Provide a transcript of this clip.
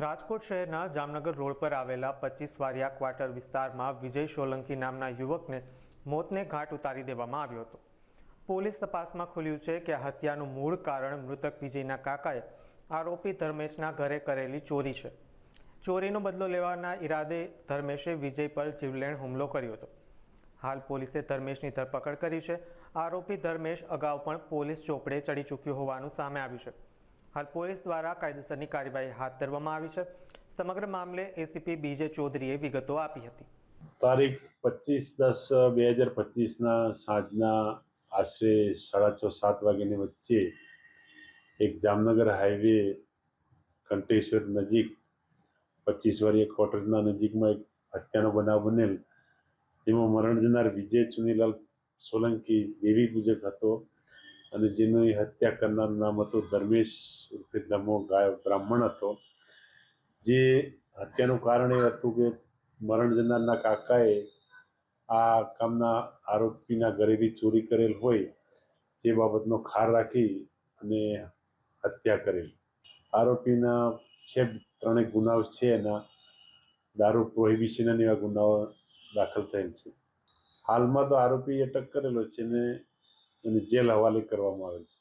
રાજકોટ શહેરના જામનગર રોડ પર આવેલા પચીસ વારિયા ક્વાર્ટર વિસ્તારમાં વિજય સોલંકી નામના યુવકને મોતને ઘાટ ઉતારી દેવામાં આવ્યો હતો. પોલીસ તપાસમાં ખુલ્યું છે કે હત્યાનું મૂળ કારણ મૃતક વિજયના કાકાએ આરોપી ધર્મેશના ઘરે કરેલી ચોરી છે. ચોરીનો બદલો લેવાના ઈરાદે ધર્મેશે વિજય પર જીવલેણ હુમલો કર્યો હતો. હાલ પોલીસે ધર્મેશની ધરપકડ કરી છે. આરોપી ધર્મેશ અગાઉ પણ પોલીસ ચોપડે ચડી ચૂક્યો હોવાનું સામે આવ્યું છે. હાલ પોલીસ દ્વારા કાયદેસરની કાર્યવાહી હાથ ધરવામાં આવી છે. સમગ્ર મામલે એસીપી બીજે ચૌધરીએ વિગતો આપી હતી. તારીખ પચીસ દસ બે હજાર પચીસના સાંજના આશરે સાડા છ સાત વાગ્યાની વચ્ચે એક જામનગર હાઈવે કંટેશ્વર નજીક પચીસ વાળી ક્વાર્ટરના નજીકમાં એક હત્યાનો બનાવ બનેલ, જેમાં મરણ જનાર વિજય ચુનીલાલ સોલંકી દેવી પૂજક હતો. અને જેની હત્યા કરનારનું નામ હતું ધર્મેશ ઉર્ફે ધમો ગાય બ્રાહ્મણ હતો. જે હત્યાનું કારણ એ હતું કે મરણ જનારના કાકાએ આ કામના આરોપીના ઘરેથી ચોરી કરેલ હોય તે બાબતનો ખાર રાખી અને હત્યા કરેલ. આરોપીના છે ત્રણેક ગુનાઓ છે એના. દારૂ પ્રોહિબિશન એવા ગુનાઓ દાખલ થયેલ છે. હાલમાં તો આરોપી અટક કરેલો છે ને એને જેલ હવાલે કરવામાં આવેલ છે.